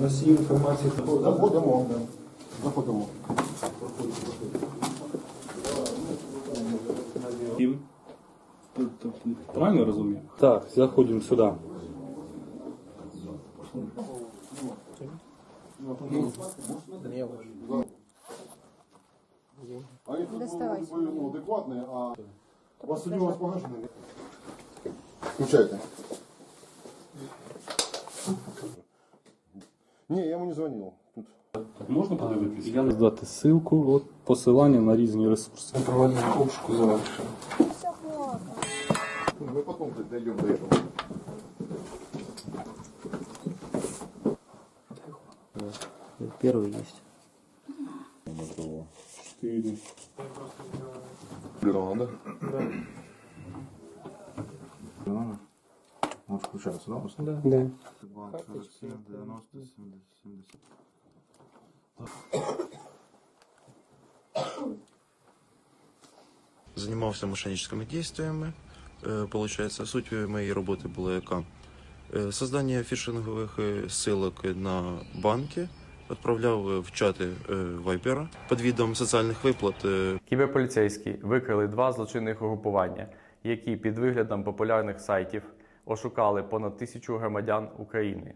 Носії інформації Заходимо, да. заходимо. І- Тобто, Правильно розумію? Так, заходимо сюди. Они тут Доставай. были, ну, адекватные, а у вас судьба у вас погашена? Включайте. Не, я ему не звонил. Тут. Так можна буде виключити? Я ссылку, от посилання на різні ресурси. Ну, Проводимо обшуку зараз. Ми потім дійдемо до цього. Первый есть. Четыре. Надо? Да. Он включается, да? Да. Да. 47, 90, 70, 70. Занимался мошенническими действиями. Е, Получається, суть моєї роботи була яка? Е, Создання фішингових е, ссылок на банки, відправляв е, в чати Viber під відом соціальних виплат Кіберполіцейські викрили два злочинних угрупування, які під виглядом популярних сайтів ошукали понад тисячу громадян України.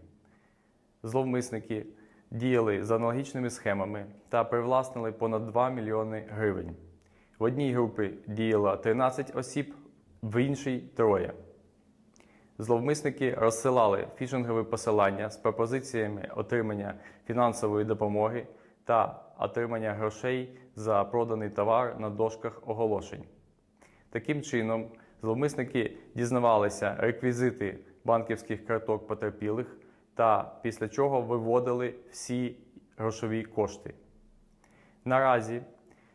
Зловмисники діяли за аналогічними схемами та привласнили понад 2 мільйони гривень. В одній групі діяло 13 осіб, в іншій троє. Зловмисники розсилали фішингові посилання з пропозиціями отримання фінансової допомоги та отримання грошей за проданий товар на дошках оголошень. Таким чином, Зловмисники дізнавалися реквізити банківських карток потерпілих та після чого виводили всі грошові кошти. Наразі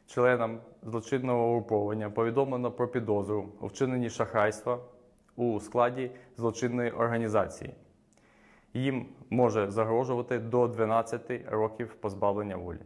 членам злочинного угруповання повідомлено про підозру у вчиненні шахрайства у складі злочинної організації. Їм може загрожувати до 12 років позбавлення волі.